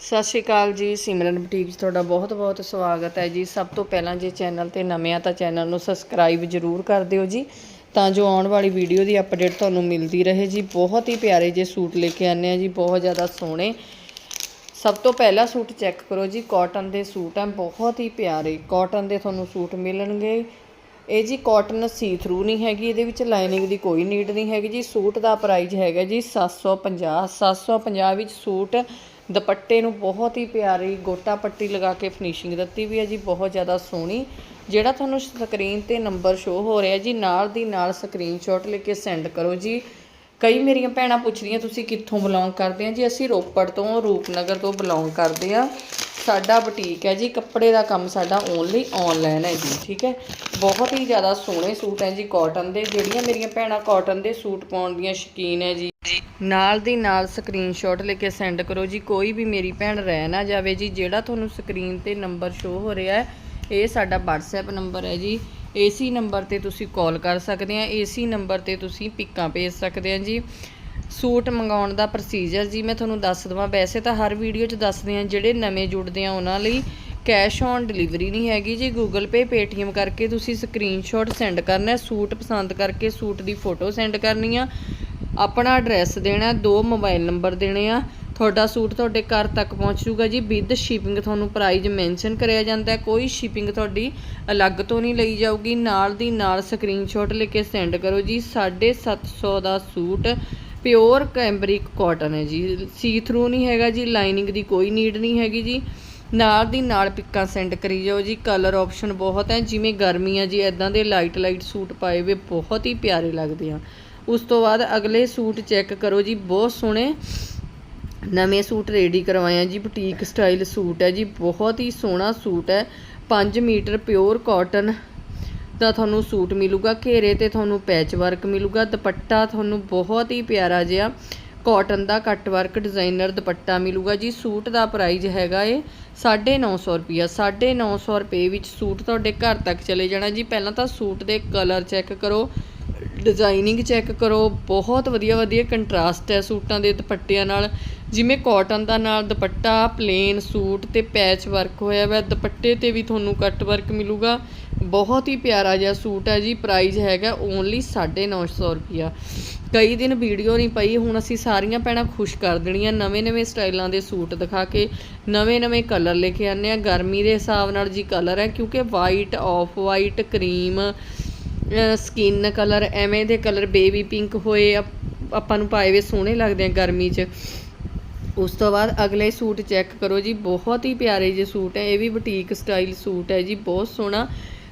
ਸਤਿ ਸ਼੍ਰੀ ਅਕਾਲ ਜੀ, ਸਿਮਰਨ ਬੁਟੀਕ 'ਚ ਤੁਹਾਡਾ ਬਹੁਤ-ਬਹੁਤ ਸਵਾਗਤ ਹੈ ਜੀ। ਸਭ ਤੋਂ ਪਹਿਲਾਂ ਜੇ ਚੈਨਲ ਤੇ ਨਵੇਂ ਆ ਤਾਂ ਚੈਨਲ ਨੂੰ ਸਬਸਕ੍ਰਾਈਬ ਜ਼ਰੂਰ ਕਰ ਦਿਓ ਜੀ, ਤਾਂ ਜੋ ਆਉਣ ਵਾਲੀ ਵੀਡੀਓ ਦੀ ਅਪਡੇਟ ਤੁਹਾਨੂੰ ਮਿਲਦੀ ਰਹੇ ਜੀ। ਬਹੁਤ ਹੀ ਪਿਆਰੇ ਜੇ ਸੂਟ ਲੈ ਕੇ ਆਨੇ ਆ ਜੀ, ਬਹੁਤ ਜ਼ਿਆਦਾ ਸੋਹਣੇ। ਸਭ ਤੋਂ ਪਹਿਲਾ ਸੂਟ ਚੈੱਕ ਕਰੋ ਜੀ, ਕਾਟਨ ਦੇ ਸੂਟ ਆ, ਬਹੁਤ ਹੀ ਪਿਆਰੇ। ਕਾਟਨ ਦੇ ਤੁਹਾਨੂੰ ਸੂਟ ਮਿਲਣਗੇ। ਇਹ ਜੀ ਕਾਟਨ ਸੀ ਥਰੂ ਨਹੀਂ ਹੈਗੀ, ਇਹਦੇ ਵਿੱਚ ਲਾਈਨਿੰਗ ਦੀ ਕੋਈ ਨੀਡ ਨਹੀਂ ਹੈਗੀ ਜੀ। ਸੂਟ ਦਾ ਪ੍ਰਾਈਸ ਹੈਗਾ ਜੀ 750 750 ਵਿੱਚ ਸੂਟ ਦੁਪੱਟੇ ਨੂੰ ਬਹੁਤ ਹੀ ਪਿਆਰੀ ਗੋਟਾ ਪੱਟੀ ਲਗਾ ਕੇ ਫਿਨਿਸ਼ਿੰਗ ਦਿੱਤੀ ਵੀ ਹੈ ਜੀ, ਬਹੁਤ ਜ਼ਿਆਦਾ ਸੋਹਣੀ। ਜਿਹੜਾ ਤੁਹਾਨੂੰ ਸਕਰੀਨ ਤੇ ਨੰਬਰ ਸ਼ੋ ਹੋ ਰਿਹਾ ਜੀ, ਨਾਲ ਦੀ ਨਾਲ ਸਕਰੀਨਸ਼ਾਟ ਲੈ ਕੇ ਸੈਂਡ ਕਰੋ ਜੀ। ਕਈ ਮੇਰੀਆਂ ਭੈਣਾਂ ਪੁੱਛਦੀਆਂ ਤੁਸੀਂ ਕਿੱਥੋਂ ਬਿਲੋਂਗ ਕਰਦੇ ਆ? ਜੀ, ਅਸੀਂ ਰੋਪੜ ਤੋਂ, ਰੂਪਨਗਰ ਤੋਂ ਬਿਲੋਂਗ ਕਰਦੇ ਆ। ਸਾਡਾ ਬੁਟੀਕ ਹੈ ਜੀ, ਕੱਪੜੇ ਦਾ ਕੰਮ ਸਾਡਾ ਓਨਲੀ ਆਨਲਾਈਨ ਹੈ ਜੀ, ਠੀਕ ਹੈ? ਬਹੁਤ ਹੀ ਜ਼ਿਆਦਾ ਸੋਹਣੇ ਸੂਟ ਹੈ ਜੀ ਕਾਟਨ ਦੇ। ਜਿਹੜੀਆਂ ਮੇਰੀਆਂ ਭੈਣਾਂ ਕਾਟਨ ਦੇ ਸੂਟ ਪਾਉਣ ਦੀਆਂ ਸ਼ੌਕੀਨ ਹੈ ਜੀ ਨਾਲ ਦੀ ਨਾਲ ਸਕਰੀਨਸ਼ਾਟ ਲੈ ਕੇ ਸੈਂਡ ਕਰੋ ਜੀ। ਕੋਈ ਵੀ ਮੇਰੀ ਭੈਣ ਰਹਿ ਨਾ ਜਾਵੇ ਜੀ, ਜਿਹੜਾ ਤੁਹਾਨੂੰ ਸਕਰੀਨ ਤੇ ਨੰਬਰ ਸ਼ੋ ਹੋ ਰਿਹਾ ਹੈ, ਇਹ ਸਾਡਾ WhatsApp ਨੰਬਰ ਹੈ ਜੀ। ਏਸੀ ਨੰਬਰ ਤੇ ਤੁਸੀਂ ਕਾਲ ਕਰ ਸਕਦੇ ਆ। ਏਸੀ ਨੰਬਰ ਤੇ ਤੁਸੀਂ ਪਿੱਕਾਂ ਭੇਜ ਸਕਦੇ ਆ ਜੀ। ਸੂਟ ਮੰਗਾਉਣ ਦਾ ਪ੍ਰੋਸੀਜਰ ਜੀ, ਮੈਂ ਤੁਹਾਨੂੰ ਦੱਸ ਦਵਾਂ। ਵੈਸੇ ਤਾਂ ਹਰ ਵੀਡੀਓ 'ਚ ਦੱਸਦੇ ਆ, ਜਿਹੜੇ ਨਵੇਂ ਜੁੜਦੇ ਆ ਉਹਨਾਂ ਲਈ ਕੈਸ਼ ਔਨ ਡਿਲੀਵਰੀ ਨਹੀਂ ਹੈਗੀ ਜੀ। ਗੂਗਲ ਪੇ ਪੇਟੀਐਮ ਕਰਕੇ ਤੁਸੀਂ ਸਕਰੀਨਸ਼ਾਟ ਸੈਂਡ ਕਰਨਾ ਸੂਟ ਪਸੰਦ ਕਰਕੇ ਸੂਟ ਦੀ ਫੋਟੋ ਸੈਂਡ ਕਰਨੀ ਆ। ਆਪਣਾ ਐਡਰੈਸ ਦੇਣਾ, ਦੋ ਮੋਬਾਈਲ ਨੰਬਰ ਦੇਣੇ ਆ। ਤੁਹਾਡਾ ਸੂਟ ਤੁਹਾਡੇ ਘਰ ਤੱਕ ਪਹੁੰਚ ਜੂਗਾ ਜੀ। ਵਿਦ ਸ਼ਿਪਿੰਗ ਤੁਹਾਨੂੰ ਪ੍ਰਾਈਸ ਮੈਂਸ਼ਨ ਕਰਿਆ ਜਾਂਦਾ ਹੈ। ਕੋਈ ਸ਼ਿਪਿੰਗ ਤੁਹਾਡੀ ਅਲੱਗ ਤੋਂ ਨਹੀਂ ਲਈ ਜਾਊਗੀ। ਨਾਲ ਦੀ ਨਾਲ ਸਕਰੀਨਸ਼ਾਟ ਲੈ ਕੇ ਸੈਂਡ ਕਰੋ ਜੀ। 750 ਦਾ ਸੂਟ ਪਿਓਰ ਕੈਂਬਰਿਕ ਕਾਟਨ ਹੈ ਜੀ। ਸੀ ਥਰੂ ਨਹੀਂ ਹੈਗਾ ਜੀ। ਲਾਈਨਿੰਗ ਦੀ ਕੋਈ ਨੀਡ ਨਹੀਂ ਹੈਗੀ ਜੀ। ਨਾਲ ਦੀ ਨਾਲ ਪਿੱਕਾਂ ਸੈਂਡ ਕਰੀ ਜਾਓ ਜੀ। ਕਲਰ ਆਪਸ਼ਨ ਬਹੁਤ ਹੈ। ਜਿਵੇਂ ਗਰਮੀ ਆ ਜੀ ਐਦਾਂ ਦੇ ਲਾਈਟ ਲਾਈਟ ਸੂਟ ਪਾਏ ਵੇ ਬਹੁਤ ਹੀ ਪਿਆਰੇ ਲੱਗਦੇ ਆ। ਉਸ ਤੋਂ ਬਾਅਦ ਅਗਲੇ ਸੂਟ ਚੈੱਕ ਕਰੋ ਜੀ, ਬਹੁਤ ਸੋਹਣੇ ਨਵੇਂ ਸੂਟ ਰੈਡੀ ਕਰਵਾਇਆ ਜੀ, ਬੁਟੀਕ ਸਟਾਈਲ ਸੂਟ ਹੈ ਜੀ, ਬਹੁਤ ਹੀ ਸੋਹਣਾ ਸੂਟ ਹੈ। 5 ਮੀਟਰ ਪਿਓਰ ਕਾਟਨ ਦਾ ਤੁਹਾਨੂੰ ਸੂਟ ਮਿਲੂਗਾ, ਘੇਰੇ ਤੇ ਤੁਹਾਨੂੰ ਪੈਚ ਵਰਕ ਮਿਲੂਗਾ, ਦੁਪੱਟਾ ਤੁਹਾਨੂੰ ਬਹੁਤ ਹੀ ਪਿਆਰਾ ਜਿਹਾ ਕਾਟਨ ਦਾ ਕੱਟ ਵਰਕ ਡਿਜ਼ਾਈਨਰ ਦੁਪੱਟਾ ਮਿਲੂਗਾ ਜੀ, ਸੂਟ ਦਾ ਪ੍ਰਾਈਸ ਹੈਗਾ ਏ 950 ਰੁਪਿਆ 950 ਰੁਪਏ ਵਿੱਚ ਸੂਟ ਤੁਹਾਡੇ ਘਰ ਤੱਕ ਚਲੇ ਜਾਣਾ ਜੀ। ਪਹਿਲਾਂ ਤਾਂ ਸੂਟ ਦੇ ਕਲਰ ਚੈੱਕ ਕਰੋ ਡਿਜ਼ਾਈਨਿੰਗ ਚੈੱਕ ਕਰੋ, ਬਹੁਤ ਵਧੀਆ ਵਧੀਆ ਕੰਟਰਾਸਟ ਹੈ ਸੂਟਾਂ ਦੇ ਦੁਪੱਟਿਆਂ ਨਾਲ। ਜਿਵੇਂ ਕਾਟਨ ਦਾ ਨਾਲ ਦੁਪੱਟਾ ਪਲੇਨ ਸੂਟ ਤੇ ਪੈਚ ਵਰਕ ਹੋਇਆ ਹੋਇਆ, ਦੁਪੱਟੇ ਤੇ ਵੀ ਤੁਹਾਨੂੰ ਕੱਟ ਵਰਕ ਮਿਲੂਗਾ। ਬਹੁਤ ਹੀ ਪਿਆਰਾ ਜਿਹਾ ਸੂਟ ਹੈ ਜੀ ਪ੍ਰਾਈਸ ਹੈਗਾ ਓਨਲੀ 950 ਰੁਪਿਆ ਕਈ ਦਿਨ ਵੀਡੀਓ ਨਹੀਂ ਪਈ, ਹੁਣ ਅਸੀਂ ਸਾਰੀਆਂ ਭੈਣਾਂ ਖੁਸ਼ ਕਰ ਦੇਣੀਆਂ ਨਵੇਂ-ਨਵੇਂ ਸਟਾਈਲਾਂ ਦੇ ਸੂਟ ਦਿਖਾ ਕੇ ਨਵੇਂ-ਨਵੇਂ ਕਲਰ ਲੈ ਕੇ ਆਨੇ ਆ ਗਰਮੀ ਦੇ ਹਿਸਾਬ ਨਾਲ ਜੀ ਕਲਰ ਹੈ, ਕਿਉਂਕਿ white off white cream skin colour ਐਵੇਂ ਦੇ ਕਲਰ ਬੇਬੀ ਪਿੰਕ ਹੋਏ ਅਪ- ਆਪਾਂ ਨੂੰ ਪਾਏ ਵੇ ਸੋਹਣੇ ਲੱਗਦੇ ਆ ਗਰਮੀ 'ਚ। ਉਸ ਤੋਂ ਬਾਅਦ ਅਗਲੇ ਸੂਟ ਚੈੱਕ ਕਰੋ ਜੀ, ਬਹੁਤ ਹੀ ਪਿਆਰੇ ਜਿਹੇ ਸੂਟ ਹੈ ਇਹ ਵੀ ਬੁਟੀਕ ਸਟਾਈਲ ਸੂਟ ਹੈ ਜੀ, ਬਹੁਤ ਸੋਹਣਾ।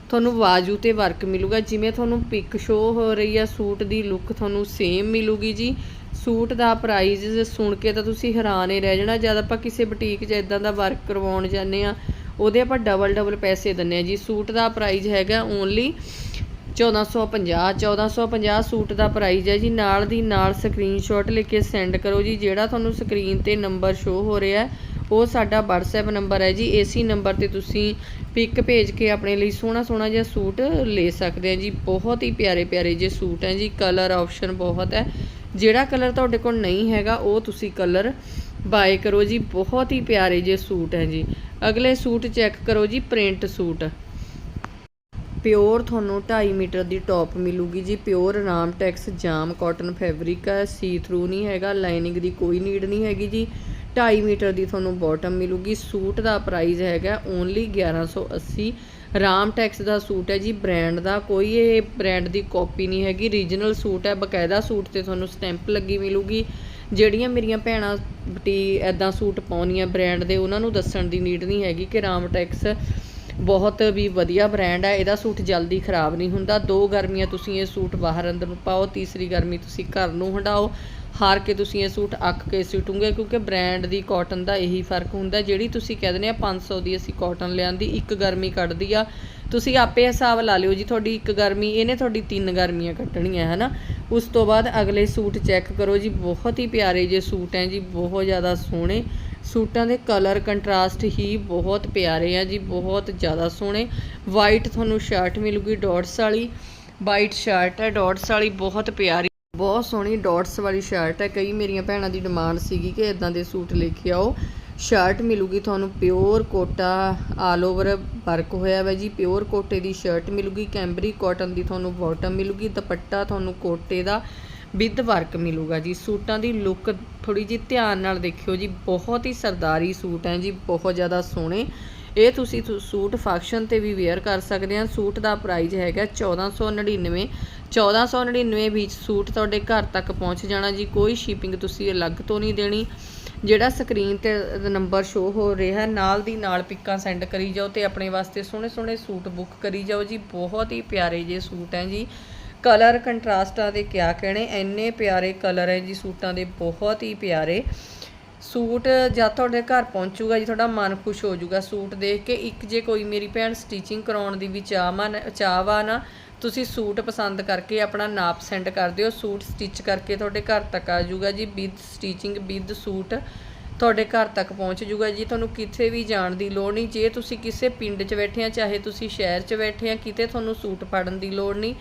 ਤੁਹਾਨੂੰ ਬਾਜੂ ਤੇ ਵਰਕ ਮਿਲੂਗਾ, ਜਿਵੇਂ ਤੁਹਾਨੂੰ ਪਿਕ ਸ਼ੋ ਹੋ ਰਹੀ ਆ, ਸੂਟ ਦੀ ਲੁੱਕ ਤੁਹਾਨੂੰ ਸੇਮ ਮਿਲੂਗੀ ਜੀ। ਸੂਟ ਦਾ ਪ੍ਰਾਈਸ ਸੁਣ ਕੇ ਤਾਂ ਤੁਸੀਂ ਹੈਰਾਨ ਹੀ ਰਹਿ ਜਾਣਾ, ਜਦ ਆਪਾਂ ਕਿਸੇ ਬੁਟੀਕ 'ਚ ਇਦਾਂ ਦਾ ਵਰਕ ਕਰਵਾਉਣ ਜਾਂਦੇ ਆ, ਉਹਦੇ ਆਪਾਂ ਡਬਲ ਡਬਲ ਪੈਸੇ ਦਿੰਨੇ ਆ ਜੀ। ਸੂਟ ਦਾ ਪ੍ਰਾਈਸ ਹੈਗਾ ਓਨਲੀ 1450 1450 ਸੂਟ ਦਾ ਪ੍ਰਾਈਸ ਹੈ ਜੀ। ਨਾਲ ਦੀ ਨਾਲ ਸਕਰੀਨਸ਼ਾਟ ਲੈ ਕੇ ਸੈਂਡ ਕਰੋ ਜੀ। ਜਿਹੜਾ ਤੁਹਾਨੂੰ ਸਕਰੀਨ ਤੇ ਨੰਬਰ ਸ਼ੋ ਹੋ ਰਿਹਾ ਹੈ, ਉਹ ਸਾਡਾ WhatsApp ਨੰਬਰ ਹੈ ਜੀ। ਏਸੀ ਨੰਬਰ ਤੇ ਤੁਸੀਂ ਪਿਕ ਭੇਜ ਕੇ ਆਪਣੇ ਲਈ ਸੋਹਣਾ ਸੋਹਣਾ ਜਿਹਾ ਸੂਟ ਲੈ ਸਕਦੇ ਆ ਜੀ। ਬਹੁਤ ਹੀ ਪਿਆਰੇ ਪਿਆਰੇ ਜਿਹੇ ਸੂਟ ਹੈ ਜੀ। ਕਲਰ ਆਪਸ਼ਨ ਬਹੁਤ ਹੈ। ਜਿਹੜਾ ਕਲਰ ਤੁਹਾਡੇ ਕੋਲ ਨਹੀਂ ਹੈਗਾ, ਉਹ ਤੁਸੀਂ ਕਲਰ ਬਾਏ ਕਰੋ ਜੀ। ਬਹੁਤ ਹੀ ਪਿਆਰੇ ਜਿਹੇ ਸੂਟ ਹੈ ਜੀ। ਅਗਲੇ ਸੂਟ ਚੈੱਕ ਕਰੋ ਜੀ ਪ੍ਰਿੰਟ ਸੂਟ। ਪਿਓਰ ਤੁਹਾਨੂੰ 2.5 ਮੀਟਰ ਦੀ ਟੌਪ ਮਿਲੂਗੀ ਜੀ। Pure Ram Tex jam cotton fabric ਹੈ, ਸੀ ਥਰੂ ਨਹੀਂ ਹੈਗਾ, ਲਾਈਨਿੰਗ ਦੀ ਕੋਈ ਨੀਡ ਨਹੀਂ ਹੈਗੀ ਜੀ। 2.5 ਮੀਟਰ ਦੀ ਤੁਹਾਨੂੰ ਬਾਟਮ ਮਿਲੂਗੀ। ਸੂਟ ਦਾ ਪ੍ਰਾਈਸ ਹੈਗਾ ਓਨਲੀ 1180 ਰਾਮ ਟੈਕਸ ਦਾ ਸੂਟ ਹੈ ਜੀ, ਬ੍ਰਾਂਡ ਦਾ। ਕੋਈ ਇਹ ਬ੍ਰਾਂਡ ਦੀ ਕਾਪੀ ਨਹੀਂ ਹੈਗੀ। ਰੀਜਨਲ ਸੂਟ ਹੈ, ਬਕਾਇਦਾ ਸੂਟ ਤੇ ਤੁਹਾਨੂੰ ਸਟੈਂਪ ਲੱਗੀ ਮਿਲੂਗੀ। ਜਿਹੜੀਆਂ ਮੇਰੀਆਂ ਭੈਣਾਂ ਬਟੀ ਐਦਾਂ ਸੂਟ ਪਾਉਣੀਆਂ ਬ੍ਰਾਂਡ ਦੇ, ਉਹਨਾਂ ਨੂੰ ਦੱਸਣ ਦੀ ਨੀਡ ਨਹੀਂ ਹੈਗੀ ਕਿ ਰਾਮ ਟੈਕਸ ਬਹੁਤ ਵੀ ਵਧੀਆ ਬ੍ਰਾਂਡ ਹੈ ਇਹਦਾ ਸੂਟ ਜਲਦੀ ਖਰਾਬ ਨਹੀਂ ਹੁੰਦਾ। ਦੋ ਗਰਮੀਆਂ ਤੁਸੀਂ ਇਹ ਸੂਟ ਬਾਹਰ ਅੰਦਰ ਨੂੰ ਪਾਓ, ਤੀਸਰੀ ਗਰਮੀ ਤੁਸੀਂ ਘਰ ਨੂੰ ਹੰਡਾਓ ਹਾਰ ਕੇ ਤੁਸੀਂ ਇਹ ਸੂਟ ਅੱਕ ਕੇ ਸਿਟੂਗੇ ਕਿਉਂਕਿ ਬ੍ਰਾਂਡ ਦੀ ਕਾਟਨ ਦਾ ਇਹੀ ਫ਼ਰਕ ਹੁੰਦਾ। ਜਿਹੜੀ ਤੁਸੀਂ ਕਹਿ ਦਿੰਦੇ ਆ 500 ਦੀ ਅਸੀਂ ਕਾਟਨ ਲਿਆਂਦੀ, ਇੱਕ ਗਰਮੀ ਕੱਢਦੀ ਆ। ਤੁਸੀਂ ਆਪੇ ਹਿਸਾਬ ਲਾ ਲਿਓ ਜੀ, ਤੁਹਾਡੀ ਇੱਕ ਗਰਮੀ, ਇਹਨੇ ਤੁਹਾਡੀ ਤਿੰਨ ਗਰਮੀਆਂ ਕੱਟਣੀਆਂ ਹੈ ਨਾ ਉਸ ਤੋਂ ਬਾਅਦ ਅਗਲੇ ਸੂਟ ਚੈੱਕ ਕਰੋ ਜੀ, ਬਹੁਤ ਹੀ ਪਿਆਰੇ ਜੇ ਸੂਟ ਹੈ ਜੀ, ਬਹੁਤ ਜ਼ਿਆਦਾ ਸੋਹਣੇ। ਸੂਟਾਂ ਦੇ ਕਲਰ ਕੰਟਰਾਸਟ ਹੀ ਬਹੁਤ ਪਿਆਰੇ ਆ ਜੀ, ਬਹੁਤ ਜ਼ਿਆਦਾ ਸੋਹਣੇ। ਵਾਈਟ ਤੁਹਾਨੂੰ ਸ਼ਰਟ ਮਿਲੂਗੀ ਡਾਟਸ ਵਾਲੀ। ਵਾਈਟ ਸ਼ਰਟ ਹੈ ਡਾਟਸ ਵਾਲੀ ਬਹੁਤ ਪਿਆਰੀ। ਬਹੁਤ ਸੋਹਣੀ ਡਾਟਸ ਵਾਲੀ ਸ਼ਰਟ ਹੈ। ਕਈ ਮੇਰੀਆਂ ਭੈਣਾਂ ਦੀ ਡਿਮਾਂਡ ਸੀਗੀ ਕਿ ਇਦਾਂ ਦੇ ਸੂਟ ਲੈ ਕੇ ਆਓ। ਸ਼ਰਟ ਮਿਲੂਗੀ ਤੁਹਾਨੂੰ pure Kota all over work ਹੋਇਆ ਵਾ ਜੀ। ਪਿਓਰ ਕੋਟੇ ਦੀ ਸ਼ਰਟ ਮਿਲੂਗੀ। ਕੈਂਬਰੀ ਕਾਟਨ ਦੀ ਤੁਹਾਨੂੰ ਬਾਟਮ ਮਿਲੂਗੀ। ਦੁਪੱਟਾ ਤੁਹਾਨੂੰ ਕੋਟੇ ਦਾ। ਵਿਦ ਵਰਕ ਮਿਲੂਗਾ ਜੀ। ਸੂਟਾਂ ਦੀ ਲੁੱਕ ਥੋੜੀ ਜਿਹੀ ਧਿਆਨ ਨਾਲ ਦੇਖਿਓ ਜੀ। ਬਹੁਤ ਹੀ ਸਰਦਾਰੀ ਸੂਟ ਹੈ ਜੀ, ਬਹੁਤ ਜ਼ਿਆਦਾ ਸੋਹਣੇ। ਇਹ ਤੁਸੀਂ ਸੂਟ ਫੰਕਸ਼ਨ ਤੇ ਵੀ ਵੇਅਰ ਕਰ ਸਕਦੇ ਆ। ਸੂਟ ਦਾ ਪ੍ਰਾਈਸ ਹੈਗਾ 1499 1499 ਵਿੱਚ ਸੂਟ ਤੁਹਾਡੇ ਘਰ ਤੱਕ ਪਹੁੰਚ ਜਾਣਾ ਜੀ। ਕੋਈ ਸ਼ਿਪਿੰਗ ਤੁਸੀਂ ਅਲੱਗ ਤੋਂ ਨਹੀਂ ਦੇਣੀ। ਜਿਹੜਾ ਸਕਰੀਨ ਤੇ ਨੰਬਰ ਸ਼ੋ ਹੋ ਰਿਹਾ, ਨਾਲ ਦੀ ਨਾਲ ਪਿੱਕਾਂ ਸੈਂਡ ਕਰੀ ਜਾਓ ਤੇ ਆਪਣੇ ਵਾਸਤੇ ਸੋਹਣੇ ਸੋਹਣੇ ਸੂਟ ਬੁੱਕ ਕਰੀ ਜਾਓ ਜੀ। ਬਹੁਤ ਹੀ ਪਿਆਰੇ ਜੇ ਸੂਟ ਹੈ ਜੀ। ਕਲਰ ਕੰਟਰਾਸਟਾਂ ਦੇ ਕਿਆ ਕਹਿਣੇ, ਇੰਨੇ ਪਿਆਰੇ ਕਲਰ ਹੈ ਜੀ, ਸੂਟਾਂ ਦੇ ਬਹੁਤ ਹੀ ਪਿਆਰੇ। ਸੂਟ ਜਦ ਤੁਹਾਡੇ ਘਰ ਪਹੁੰਚੂਗਾ ਜੀ, ਤੁਹਾਡਾ ਮਨ ਖੁਸ਼ ਹੋ ਜਾਊਗਾ। ਸੂਟ ਦੇਖ ਕੇ ਇੱਕ ਜੇ ਕੋਈ ਮੇਰੀ ਭੈਣ ਸਟਿਚਿੰਗ ਕਰਾਉਣ ਦੀ ਵੀ ਚਾਹਵਾਨ ਚਾਹਵਾ ਨਾ, ਤੁਸੀਂ ਸੂਟ ਪਸੰਦ ਕਰਕੇ ਆਪਣਾ ਨਾਪ ਸੈਂਡ ਕਰ ਦਿਓ। ਸੂਟ ਸਟਿਚ ਕਰਕੇ ਤੁਹਾਡੇ ਘਰ ਤੱਕ ਆ ਜਾਊਗਾ ਜੀ। ਵਿਦ ਸਟਿਚਿੰਗ ਵਿਦ ਸੂਟ ਤੁਹਾਡੇ ਘਰ ਤੱਕ ਪਹੁੰਚ ਜਾਊਗਾ ਜੀ। ਤੁਹਾਨੂੰ ਕਿਤੇ ਵੀ ਜਾਣ ਦੀ ਲੋੜ ਨਹੀਂ। ਜੇ ਤੁਸੀਂ ਕਿਸੇ ਪਿੰਡ 'ਚ ਬੈਠੇ ਆ, ਚਾਹੇ ਤੁਸੀਂ ਸ਼ਹਿਰ 'ਚ ਬੈਠੇ ਆ, ਕਿਤੇ ਤੁਹਾਨੂੰ ਸੂਟ ਫੜਨ ਦੀ ਲੋੜ ਨਹੀਂ।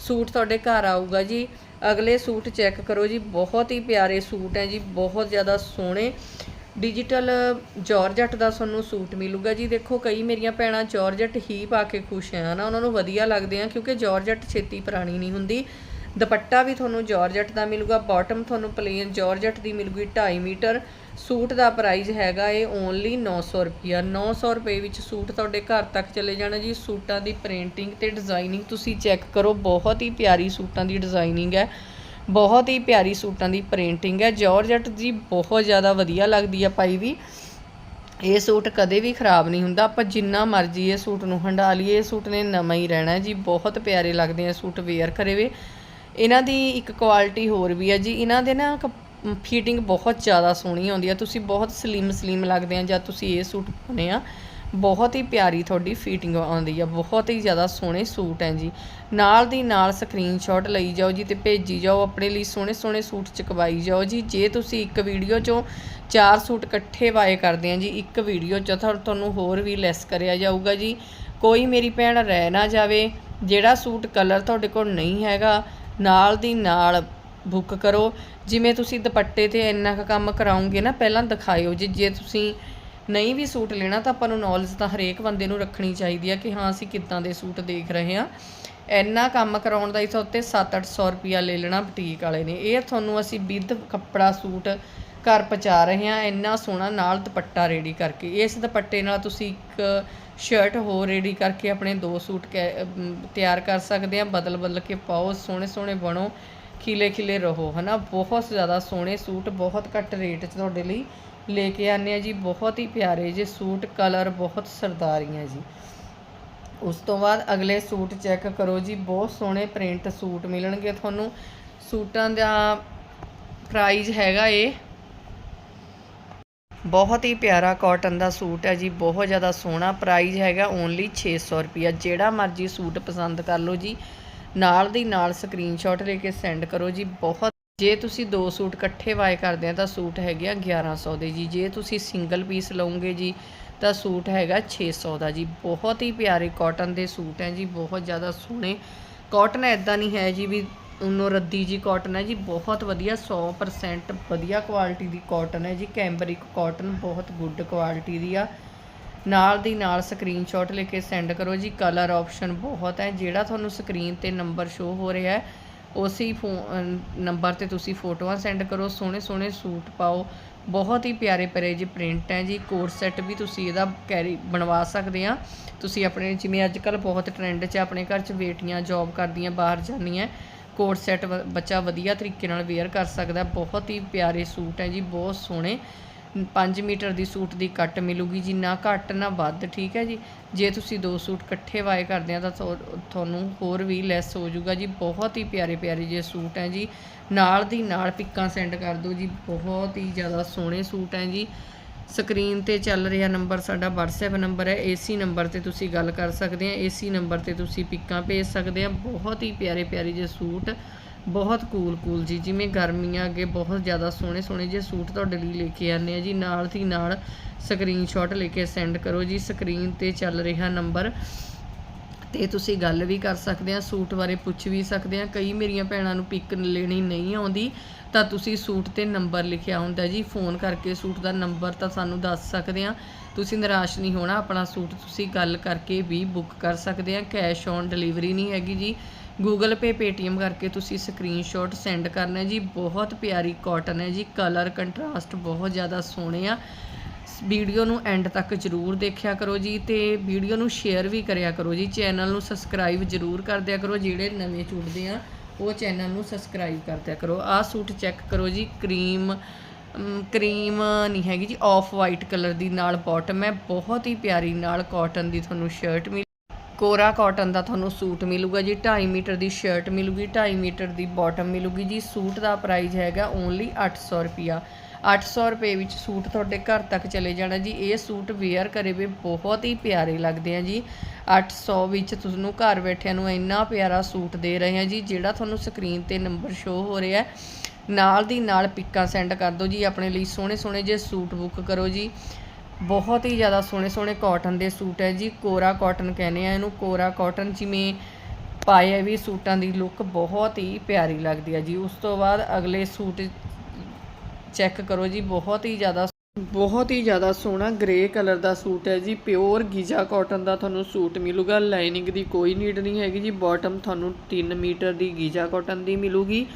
ਸੂਟ ਤੁਹਾਡੇ ਘਰ ਆਊਗਾ ਜੀ। ਅਗਲੇ ਸੂਟ ਚੈੱਕ ਕਰੋ ਜੀ। ਬਹੁਤ ਹੀ ਪਿਆਰੇ ਸੂਟ ਹੈ ਜੀ। ਬਹੁਤ ਜ਼ਿਆਦਾ ਸੋਹਣੇ। ਡਿਜੀਟਲ ਜਾਰਜਟ ਦਾ ਤੁਹਾਨੂੰ ਸੂਟ ਮਿਲੂਗਾ ਜੀ। ਦੇਖੋ, ਕਈ ਮੇਰੀਆਂ ਭੈਣਾਂ ਜਾਰਜਟ ਹੀ ਪਾ ਕੇ ਖੁਸ਼ ਆ ਨਾ। ਉਹਨਾਂ ਨੂੰ ਵਧੀਆ ਲੱਗਦੇ ਆ, ਕਿਉਂਕਿ ਜਾਰਜਟ ਛੇਤੀ ਪੁਰਾਣੀ ਨਹੀਂ ਹੁੰਦੀ। ਦੁਪੱਟਾ ਵੀ ਤੁਹਾਨੂੰ ਜਾਰਜਟ ਦਾ ਮਿਲੂਗਾ ਬਾਟਮ ਤੁਹਾਨੂੰ ਪਲੇਨ ਜਾਰਜਟ ਦੀ ਮਿਲੂਗੀ 2.5 ਮੀਟਰ। ਸੂਟ ਦਾ ਪ੍ਰਾਈਸ ਹੈਗਾ ਏ ਓਨਲੀ 900 ਰੁਪਿਆ 900 ਰੁਪਏ ਵਿੱਚ ਸੂਟ ਤੁਹਾਡੇ ਘਰ ਤੱਕ ਚਲੇ ਜਾਣਾ ਜੀ। ਸੂਟਾਂ ਦੀ ਪ੍ਰਿੰਟਿੰਗ ਤੇ ਡਿਜ਼ਾਈਨਿੰਗ ਤੁਸੀਂ ਚੈੱਕ ਕਰੋ। ਬਹੁਤ ਹੀ ਪਿਆਰੀ ਸੂਟਾਂ ਦੀ ਡਿਜ਼ਾਈਨਿੰਗ ਹੈ। ਬਹੁਤ ਹੀ ਪਿਆਰੀ ਸੂਟਾਂ ਦੀ ਪ੍ਰਿੰਟਿੰਗ ਹੈ। ਜਾਰਜਟ ਜੀ ਬਹੁਤ ਜ਼ਿਆਦਾ ਵਧੀਆ ਲੱਗਦੀ ਆ ਪਾਈ ਵੀ। ਇਹ ਸੂਟ ਕਦੇ ਵੀ ਖਰਾਬ ਨਹੀਂ ਹੁੰਦਾ। ਆਪਾਂ ਜਿੰਨਾ ਮਰਜ਼ੀ ਇਹ ਸੂਟ ਨੂੰ ਹੰਡਾ ਲਈਏ। ਇਹ ਸੂਟ ਨੇ ਨਵਾਂ ਹੀ ਰਹਿਣਾ ਜੀ। ਬਹੁਤ ਪਿਆਰੇ ਲੱਗਦੇ ਆ ਸੂਟ ਵੇਅਰ ਕਰੇ ਵੇ ਇਹਨਾਂ ਦੀ ਇੱਕ ਕੁਆਲਿਟੀ ਹੋਰ ਵੀ ਆ ਜੀ, ਇਹਨਾਂ ਦੇ ਨਾ ਫਿਟਿੰਗ ਬਹੁਤ ਜ਼ਿਆਦਾ ਸੋਹਣੀ ਆਉਂਦੀ ਆ, ਤੁਸੀਂ ਬਹੁਤ ਸਲੀਮ ਸਲੀਮ ਲੱਗਦੇ ਆ ਜਦ ਤੁਸੀਂ ਇਹ ਸੂਟ ਪਾਉਂਦੇ ਆ, ਬਹੁਤ ਹੀ ਪਿਆਰੀ ਤੁਹਾਡੀ ਫਿਟਿੰਗ ਆਉਂਦੀ ਆ, ਬਹੁਤ ਹੀ ਜ਼ਿਆਦਾ ਸੋਹਣੇ ਸੂਟ ਹੈ ਜੀ। ਨਾਲ ਦੀ ਨਾਲ ਸਕਰੀਨਸ਼ਾਟ ਲਈ ਜਾਓ ਜੀ ਤੇ ਭੇਜੀ ਜਾਓ, ਆਪਣੇ ਲਈ ਸੋਹਣੇ ਸੋਹਣੇ ਸੂਟ ਚਕਵਾਈ ਜਾਓ ਜੀ, ਜੇ ਤੁਸੀਂ ਇੱਕ ਵੀਡੀਓ 'ਚੋਂ ਚਾਰ ਸੂਟ ਇਕੱਠੇ ਵਾਏ ਕਰਦੇ ਆ ਜੀ, ਇੱਕ ਵੀਡੀਓ 'ਚ ਤੁਹਾਨੂੰ ਹੋਰ ਵੀ ਲੈਸ ਕਰਿਆ ਜਾਊਗਾ ਜੀ। ਕੋਈ ਮੇਰੀ ਭੈਣ ਰਹਿ ਨਾ ਜਾਵੇ, ਜਿਹੜਾ ਸੂਟ ਕਲਰ ਤੁਹਾਡੇ ਕੋਲ ਨਹੀਂ ਹੈਗਾ ਨਾਲ ਦੀ ਨਾਲ ਬੁੱਕ ਕਰੋ। ਜਿਵੇਂ ਤੁਸੀਂ ਦੁਪੱਟੇ ਤੇ ਇੰਨਾ ਕੁ ਕੰਮ ਕਰਾਉਂਗੇ ਨਾ, ਪਹਿਲਾਂ ਦਿਖਾਇਓ ਜੇ। ਜੇ ਤੁਸੀਂ ਨਹੀਂ ਵੀ ਸੂਟ ਲੈਣਾ, ਤਾਂ ਆਪਾਂ ਨੂੰ ਨੌਲੇਜ ਤਾਂ ਹਰੇਕ ਬੰਦੇ ਨੂੰ ਰੱਖਣੀ ਚਾਹੀਦੀ ਆ ਕਿ ਹਾਂ, ਅਸੀਂ ਕਿੱਦਾਂ ਦੇ ਸੂਟ ਦੇਖ ਰਹੇ ਹਾਂ। ਇੰਨਾ ਕੰਮ ਕਰਾਉਣ ਦਾ ਇਸ ਉੱਤੇ 7-800 ਰੁਪਿਆ ਲੈ ਲੈਣਾ ਬੁਟੀਕ ਵਾਲੇ ਨੇ। ਇਹ ਤੁਹਾਨੂੰ ਅਸੀਂ ਵਿਦ ਕੱਪੜਾ ਸੂਟ ਘਰ ਪਹੁੰਚਾ ਰਹੇ ਹਾਂ। ਇੰਨਾ ਸੋਹਣਾ ਨਾਲ ਦੁਪੱਟਾ ਰੈਡੀ ਕਰਕੇ। ਇਸ ਦੁਪੱਟੇ ਨਾਲ ਤੁਸੀਂ ਇੱਕ ਸ਼ਰਟ ਹੋਰ ਰੈਡੀ ਕਰਕੇ ਆਪਣੇ ਦੋ ਸੂਟ ਕੈ- ਤਿਆਰ ਕਰ ਸਕਦੇ ਆ ਬਦਲ ਬਦਲ ਕੇ ਪਾਓ, ਸੋਹਣੇ ਸੋਹਣੇ ਬਣੋ, ਖਿਲੇ ਖਿਲੇ ਰਹੋ, ਹਨਾ? ਬਹੁਤ ਜ਼ਿਆਦਾ ਸੋਹਣੇ ਸੂਟ, ਬਹੁਤ ਘੱਟ ਰੇਟ 'ਚ ਤੁਹਾਡੇ ਲਈ ਲੈ ਕੇ ਆਨੇ ਆ ਜੀ। ਬਹੁਤ ਹੀ ਪਿਆਰੇ ਜੇ ਸੂਟ, ਕਲਰ ਬਹੁਤ ਸਰਦਾਰੀਆਂ ਜੀ। ਉਸ ਤੋਂ ਬਾਅਦ ਅਗਲੇ ਸੂਟ ਚੈੱਕ ਕਰੋ ਜੀ। ਬਹੁਤ ਸੋਹਣੇ ਪ੍ਰਿੰਟ ਸੂਟ ਮਿਲਣਗੇ ਤੁਹਾਨੂੰ। ਸੂਟਾਂ ਦਾ ਪ੍ਰਾਈਜ਼ ਹੈਗਾ ਏ ਬਹੁਤ ਹੀ ਪਿਆਰਾ ਕਾਟਨ ਦਾ ਸੂਟ ਹੈ ਜੀ, ਬਹੁਤ ਜ਼ਿਆਦਾ ਸੋਹਣਾ ਪ੍ਰਾਈਸ ਹੈਗਾ ਓਨਲੀ 600 ਰੁਪਿਆ ਜਿਹੜਾ ਮਰਜ਼ੀ ਸੂਟ ਪਸੰਦ ਕਰ ਲਓ ਜੀ, ਨਾਲ ਦੀ ਨਾਲ ਸਕਰੀਨਸ਼ਾਟ ਲੈ ਕੇ ਸੈਂਡ ਕਰੋ ਜੀ। ਬਹੁਤ ਜੇ ਤੁਸੀਂ ਦੋ ਸੂਟ ਇਕੱਠੇ ਬਾਏ ਕਰਦੇ ਆ ਤਾਂ ਸੂਟ ਹੈਗੇ ਆ 1100 ਦੇ ਜੀ। ਜੇ ਤੁਸੀਂ ਸਿੰਗਲ ਪੀਸ ਲਓਗੇ ਜੀ, ਤਾਂ ਸੂਟ ਹੈਗਾ 600 ਦਾ ਜੀ। ਬਹੁਤ ਹੀ ਪਿਆਰੇ ਕਾਟਨ ਦੇ ਸੂਟ ਹੈ ਜੀ, ਬਹੁਤ ਜ਼ਿਆਦਾ ਸੋਹਣੇ। ਕਾਟਨ ਐਦਾਂ ਨਹੀਂ ਹੈ ਜੀ ਵੀ ਉਹਨੋਂ ਰੱਦੀ ਜੀ ਕਾਟਨ ਹੈ ਜੀ, ਬਹੁਤ ਵਧੀਆ 100% ਵਧੀਆ ਕੁਆਲਿਟੀ ਦੀ ਕਾਟਨ ਹੈ ਜੀ। ਕੈਂਬਰਿਕ ਕਾਟਨ ਬਹੁਤ ਗੁੱਡ ਕੁਆਲਿਟੀ ਦੀ ਆ। ਨਾਲ ਦੀ ਨਾਲ ਸਕਰੀਨਸ਼ਾਟ ਲੈ ਕੇ ਸੈਂਡ ਕਰੋ ਜੀ। ਕਲਰ ਆਪਸ਼ਨ ਬਹੁਤ ਹੈ। ਜਿਹੜਾ ਤੁਹਾਨੂੰ ਸਕਰੀਨ ਤੇ ਨੰਬਰ ਸ਼ੋ ਹੋ ਰਿਹਾ ਹੈ, ਉਸੇ ਨੰਬਰ ਤੇ ਤੁਸੀਂ ਫੋਟੋਆਂ ਸੈਂਡ ਕਰੋ। ਸੋਹਣੇ ਸੋਹਣੇ ਸੂਟ ਪਾਓ। ਬਹੁਤ ਹੀ ਪਿਆਰੇ ਪਿਆਰੇ ਜੀ ਪ੍ਰਿੰਟ ਹੈ ਜੀ। ਕੋਟ ਸੈੱਟ ਵੀ ਤੁਸੀਂ ਇਹਦਾ ਕੈਰੀ ਬਣਵਾ ਸਕਦੇ ਆ। ਤੁਸੀਂ ਆਪਣੇ ਜਿਵੇਂ ਅੱਜ ਕੱਲ ਬਹੁਤ ਟ੍ਰੈਂਡ 'ਚ ਆਪਣੇ ਘਰ 'ਚ ਬੇਟੀਆਂ ਜੌਬ ਕਰਦੀਆਂ, ਬਾਹਰ ਜਾਂਦੀਆਂ। ਕੋਟ ਸੈੱਟ ਬੱਚਾ ਵਧੀਆ ਤਰੀਕੇ ਨਾਲ ਵੇਅਰ ਕਰ ਸਕਦਾ, ਬਹੁਤ ਹੀ ਪਿਆਰੇ ਸੂਟ ਹੈ ਜੀ, ਬਹੁਤ ਸੋਹਣੇ। 5 ਮੀਟਰ ਦੀ ਸੂਟ ਦੀ ਕੱਟ ਮਿਲੂਗੀ ਜੀ ਨਾ ਘੱਟ ਨਾ ਵੱਧ, ਠੀਕ ਹੈ ਜੀ। ਜੇ ਤੁਸੀਂ ਦੋ ਸੂਟ ਇਕੱਠੇ ਵਾਏ ਕਰਦੇ ਆ ਤਾਂ ਤੁਹਾਨੂੰ ਹੋਰ ਵੀ ਲੈਸ ਹੋ ਜਾਊਗਾ ਜੀ। ਬਹੁਤ ਹੀ ਪਿਆਰੇ ਪਿਆਰੇ ਜੇ ਸੂਟ ਹੈ ਜੀ। ਨਾਲ ਦੀ ਨਾਲ ਪਿੱਕਾਂ ਸੈਂਡ ਕਰ ਦਿਓ ਜੀ, ਬਹੁਤ ਹੀ ਜ਼ਿਆਦਾ ਸੋਹਣੇ ਸੂਟ ਹੈ ਜੀ। ਸਕਰੀਨ ਤੇ ਚੱਲ ਰਿਹਾ ਨੰਬਰ ਸਾਡਾ WhatsApp ਨੰਬਰ ਹੈ ਏਸੀ ਨੰਬਰ ਤੇ ਤੁਸੀਂ ਗੱਲ ਕਰ ਸਕਦੇ ਆ ਏਸੀ ਨੰਬਰ ਤੇ ਤੁਸੀਂ ਪਿੱਕਾਂ ਭੇਜ ਸਕਦੇ ਆ ਬਹੁਤ ਹੀ ਪਿਆਰੇ ਪਿਆਰੇ ਜੇ ਸੂਟ, ਬਹੁਤ ਕੂਲ ਕੂਲ ਜੀ। ਜਿਵੇਂ ਗਰਮੀਆਂ ਅੱਗੇ ਬਹੁਤ ਜ਼ਿਆਦਾ ਸੋਹਣੇ ਸੋਹਣੇ ਜੇ ਸੂਟ ਤੁਹਾਡੇ ਲਈ ਲੈ ਕੇ ਆਨੇ ਆ ਜੀ। ਨਾਲ ਦੀ ਨਾਲ ਸਕਰੀਨਸ਼ਾਟ ਲੈ ਕੇ ਸੈਂਡ ਕਰੋ ਜੀ। ਸਕਰੀਨ ਤੇ ਚੱਲ ਰਿਹਾ ਨੰਬਰ ਤੇ ਤੁਸੀਂ ਗੱਲ ਵੀ ਕਰ ਸਕਦੇ ਆ ਸੂਟ ਬਾਰੇ ਪੁੱਛ ਵੀ ਸਕਦੇ ਆ ਕਈ ਮੇਰੀਆਂ ਭੈਣਾਂ ਨੂੰ ਪਿਕ ਲੈਣੀ ਨਹੀਂ ਆਉਂਦੀ। ਤਾਂ ਤੁਸੀਂ ਸੂਟ ਤੇ ਨੰਬਰ ਲਿਖਿਆ ਹੁੰਦਾ ਜੀ। ਫੋਨ ਕਰਕੇ ਸੂਟ ਦਾ ਨੰਬਰ ਤਾਂ ਸਾਨੂੰ ਦੱਸ ਸਕਦੇ ਆ ਤੁਸੀਂ ਨਿਰਾਸ਼ ਨਹੀਂ ਹੋਣਾ, ਆਪਣਾ ਸੂਟ ਤੁਸੀਂ ਗੱਲ ਕਰਕੇ ਵੀ ਬੁੱਕ ਕਰ ਸਕਦੇ ਆ ਕੈਸ਼ ਔਨ ਡਿਲੀਵਰੀ ਨਹੀਂ ਹੈਗੀ ਜੀ। ਗੂਗਲ ਪੇ ਪੇਟੀਐਮ ਕਰਕੇ ਤੁਸੀਂ ਸਕਰੀਨਸ਼ਾਟ ਸੈਂਡ ਕਰਨਾ ਜੀ। ਬਹੁਤ ਪਿਆਰੀ ਕਾਟਨ ਹੈ ਜੀ। ਕਲਰ ਕੰਟਰਾਸਟ ਬਹੁਤ ਜ਼ਿਆਦਾ ਸੋਹਣੇ ਆ। ਵੀਡੀਓ ਨੂੰ ਐਂਡ ਤੱਕ ਜਰੂਰ ਦੇਖਿਆ ਕਰੋ ਜੀ ਤੇ ਵੀਡੀਓ ਨੂੰ ਸ਼ੇਅਰ ਵੀ ਕਰਿਆ ਕਰੋ ਜੀ। ਚੈਨਲ ਨੂੰ ਸਬਸਕ੍ਰਾਈਬ ਜਰੂਰ ਕਰ ਦਿਆ ਕਰੋ। ਜਿਹੜੇ ਨਵੇਂ ਜੁੜਦੇ ਆ ਉਹ ਚੈਨਲ ਨੂੰ ਸਬਸਕ੍ਰਾਈਬ ਕਰਦਿਆ ਕਰੋ। ਆਹ ਸੂਟ ਚੈੱਕ ਕਰੋ ਜੀ ਕਰੀਮ ਕਰੀਮ ਨਹੀਂ ਹੈਗੀ ਜੀ ਆਫ ਵਾਈਟ ਕਲਰ ਦੀ ਨਾਲ ਬਾਟਮ ਹੈ। ਬਹੁਤ ਹੀ ਪਿਆਰੀ ਨਾਲ ਕਾਟਨ ਦੀ ਤੁਹਾਨੂੰ ਸ਼ਰਟ ਮਿਲ ਕੋਰਾ ਕਾਟਨ ਦਾ ਤੁਹਾਨੂੰ ਸੂਟ ਮਿਲੂਗਾ ਜੀ। 2.5 ਮੀਟਰ ਦੀ ਸ਼ਰਟ ਮਿਲੂਗੀ 2.5 ਮੀਟਰ ਦੀ ਬਾਟਮ ਮਿਲੂਗੀ ਜੀ। ਸੂਟ ਦਾ ਪ੍ਰਾਈਸ ਹੈਗਾ ਓਨਲੀ 800 ਰੁਪਿਆ 800 ਰੁਪਏ ਵਿੱਚ ਸੂਟ ਤੁਹਾਡੇ ਘਰ ਤੱਕ ਚਲੇ ਜਾਣਾ ਜੀ। ਇਹ ਸੂਟ ਵੇਅਰ ਕਰੇ ਵੀ ਬਹੁਤ ਹੀ ਪਿਆਰੇ ਲੱਗਦੇ ਆ ਜੀ। 800 ਵਿੱਚ ਤੁਹਾਨੂੰ ਘਰ ਬੈਠਿਆਂ ਨੂੰ ਇੰਨਾ ਪਿਆਰਾ ਸੂਟ ਦੇ ਰਹੇ ਆ ਜੀ, ਜਿਹੜਾ ਤੁਹਾਨੂੰ ਸਕਰੀਨ ਤੇ ਨੰਬਰ ਸ਼ੋ ਹੋ ਰਿਹਾ ਹੈ। ਨਾਲ ਦੀ ਨਾਲ ਪਿੱਕਾਂ ਸੈਂਡ ਕਰ ਦਿਓ ਜੀ, ਆਪਣੇ ਲਈ ਸੋਹਣੇ ਸੋਹਣੇ ਜੇ ਸੂਟ ਬੁੱਕ ਕਰੋ ਜੀ। ਬਹੁਤ ਹੀ ਜ਼ਿਆਦਾ ਸੋਹਣੇ ਸੋਹਣੇ ਕਾਟਨ ਦੇ ਸੂਟ ਹੈ ਜੀ, ਕੋਰਾ ਕਾਟਨ ਕਹਿੰਦੇ ਆ ਇਹਨੂੰ। ਕੋਰਾ ਕਾਟਨ ਜਿਵੇਂ ਪਾਏ ਵੀ ਸੂਟਾਂ ਦੀ ਲੁੱਕ ਬਹੁਤ ਹੀ ਪਿਆਰੀ ਲੱਗਦੀ ਹੈ ਜੀ। ਉਸ ਤੋਂ ਬਾਅਦ ਅਗਲੇ ਸੂਟ ਚੈੱਕ ਕਰੋ ਜੀ, ਬਹੁਤ ਹੀ ਜ਼ਿਆਦਾ ਬਹੁਤ ਹੀ ਜ਼ਿਆਦਾ ਸੋਹਣਾ ਗ੍ਰੇ ਕਲਰ ਦਾ ਸੂਟ ਹੈ ਜੀ, ਪਿਓਰ ਗੀਜਾ ਕਾਟਨ ਦਾ ਤੁਹਾਨੂੰ ਸੂਟ ਮਿਲੂਗਾ, ਲਾਈਨਿੰਗ ਦੀ ਕੋਈ ਨੀਡ ਨਹੀਂ ਹੈਗੀ ਜੀ ਬਾਟਮ ਤੁਹਾਨੂੰ 3 ਮੀਟਰ ਦੀ ਗੀਜਾ ਕਾਟਨ ਦੀ ਮਿਲੂਗੀ।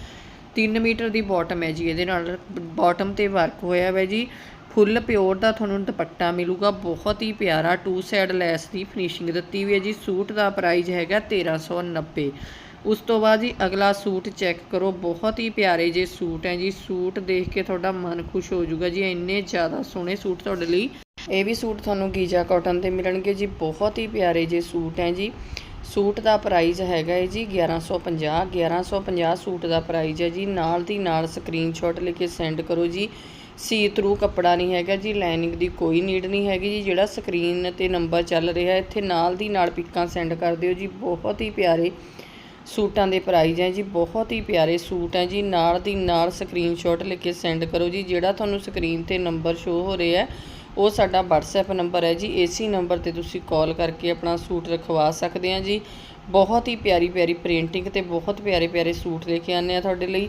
3 ਮੀਟਰ ਦੀ ਬਾਟਮ ਹੈ ਜੀ, ਇਹਦੇ ਨਾਲ ਬਾਟਮ ਤੇ ਵਰਕ ਹੋਇਆ ਹੈ ਜੀ। ਫੁੱਲ ਪਿਓਰ ਦਾ ਤੁਹਾਨੂੰ ਦੁਪੱਟਾ ਮਿਲੂਗਾ, ਬਹੁਤ ਹੀ ਪਿਆਰਾ ਟੂ ਸਾਈਡ ਲੈਸ ਦੀ ਫਿਨਿਸ਼ਿੰਗ ਦਿੱਤੀ ਹੋਈ ਹੈ ਜੀ, ਸੂਟ ਦਾ ਪ੍ਰਾਈਸ ਹੈਗਾ 1390 ਉਸ ਤੋਂ ਬਾਅਦ ਜੀ ਅਗਲਾ ਸੂਟ ਚੈੱਕ ਕਰੋ। ਬਹੁਤ ਹੀ ਪਿਆਰੇ ਜੇ ਸੂਟ ਹੈ ਜੀ। ਸੂਟ ਦੇਖ ਕੇ ਤੁਹਾਡਾ ਮਨ ਖੁਸ਼ ਹੋ ਜਾਊਗਾ ਜੀ। ਇੰਨੇ ਜ਼ਿਆਦਾ ਸੋਹਣੇ ਸੂਟ ਤੁਹਾਡੇ ਲਈ। ਇਹ ਵੀ ਸੂਟ ਤੁਹਾਨੂੰ ਗੀਜਾ ਕਾਟਨ ਤੇ ਮਿਲਣਗੇ ਜੀ। ਬਹੁਤ ਹੀ ਪਿਆਰੇ ਜੇ ਸੂਟ ਹੈ ਜੀ। ਸੂਟ ਦਾ ਪ੍ਰਾਈਸ ਹੈਗਾ ਹੈ ਜੀ 1150 1150 ਸੂਟ ਦਾ ਪ੍ਰਾਈਸ ਹੈ ਜੀ। ਨਾਲ ਦੀ ਨਾਲ ਸਕਰੀਨਸ਼ਾਟ ਲੈ ਕੇ ਸੈਂਡ ਕਰੋ ਜੀ। ਸੀ ਥਰੂ ਕੱਪੜਾ ਨਹੀਂ ਹੈਗਾ ਜੀ। ਲਾਈਨਿੰਗ ਦੀ ਕੋਈ ਨੀਡ ਨਹੀਂ ਹੈਗੀ ਜੀ। ਜਿਹੜਾ ਸਕਰੀਨ ਤੇ ਨੰਬਰ ਚੱਲ ਰਿਹਾ, ਇੱਥੇ ਨਾਲ ਦੀ ਨਾਲ ਪਿੱਕਾਂ ਸੈਂਡ ਕਰ ਦਿਓ ਜੀ। ਬਹੁਤ ਹੀ ਪਿਆਰੇ ਸੂਟਾਂ ਦੇ ਪ੍ਰਾਈਜ਼ ਹੈ ਜੀ, ਬਹੁਤ ਹੀ ਪਿਆਰੇ ਸੂਟ ਹੈ ਜੀ। ਨਾਲ ਦੀ ਨਾਲ ਸਕਰੀਨਸ਼ਾਟ ਲੈ ਕੇ ਸੈਂਡ ਕਰੋ ਜੀ, ਜਿਹੜਾ ਤੁਹਾਨੂੰ ਸਕਰੀਨ ਤੇ ਨੰਬਰ ਸ਼ੋ ਹੋ ਰਿਹਾ ਹੈ, ਉਹ ਸਾਡਾ WhatsApp ਨੰਬਰ ਹੈ ਜੀ। ਇਸੇ ਨੰਬਰ ਤੇ ਤੁਸੀਂ ਕਾਲ ਕਰਕੇ ਆਪਣਾ ਸੂਟ ਰਖਵਾ ਸਕਦੇ ਆ ਜੀ। ਬਹੁਤ ਹੀ ਪਿਆਰੀ ਪਿਆਰੀ ਪ੍ਰਿੰਟਿੰਗ ਤੇ ਬਹੁਤ ਪਿਆਰੇ ਪਿਆਰੇ ਸੂਟ ਲੈ ਕੇ ਆਨੇ ਆ ਤੁਹਾਡੇ ਲਈ।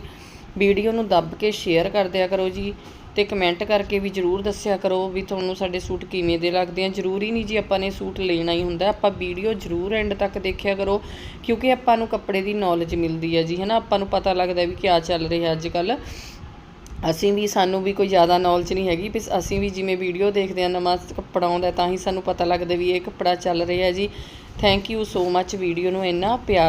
ਵੀਡੀਓ ਨੂੰ ਦੱਬ ਕੇ ਸ਼ੇਅਰ ਕਰ ਦਿਆ ਕਰੋ ਜੀ ਤੇ ਕਮੈਂਟ ਕਰਕੇ ਵੀ ਜਰੂਰ ਦੱਸਿਆ ਕਰੋ ਵੀ ਤੁਹਾਨੂੰ ਸਾਡੇ ਸੂਟ ਕਿਵੇਂ ਦੇ ਲੱਗਦੇ ਆ। ਜ਼ਰੂਰੀ ਨਹੀਂ ਜੀ ਆਪਾਂ ਨੇ ਸੂਟ ਲੈਣਾ ਹੀ ਹੁੰਦਾ, ਆਪਾਂ ਵੀਡੀਓ ਜਰੂਰ ਐਂਡ ਤੱਕ ਦੇਖਿਆ ਕਰੋ, ਕਿਉਂਕਿ ਆਪਾਂ ਨੂੰ ਕੱਪੜੇ ਦੀ ਨੌਲੇਜ ਮਿਲਦੀ ਹੈ ਜੀ, ਹਨਾ? ਆਪਾਂ ਨੂੰ ਪਤਾ ਲੱਗਦਾ ਵੀ ਕੀ ਚੱਲ ਰਿਹਾ ਅੱਜ ਕੱਲ ਅਸੀਂ ਵੀ ਸਾਨੂੰ ਵੀ ਕੋਈ ਜ਼ਿਆਦਾ ਨੌਲੇਜ ਨਹੀਂ ਹੈਗੀ, ਵੀ ਅਸੀਂ ਵੀ ਜਿਵੇਂ ਵੀਡੀਓ ਦੇਖਦੇ ਆ, ਨਵਾਂ ਕੱਪੜਾ ਆਉਂਦਾ ਤਾਂ ਹੀ ਸਾਨੂੰ ਪਤਾ ਲੱਗਦਾ ਵੀ ਇਹ ਕੱਪੜਾ ਚੱਲ ਰਿਹਾ ਜੀ। Thank you so much video ਨੂੰ ਇੰਨਾ ਪਿਆਰ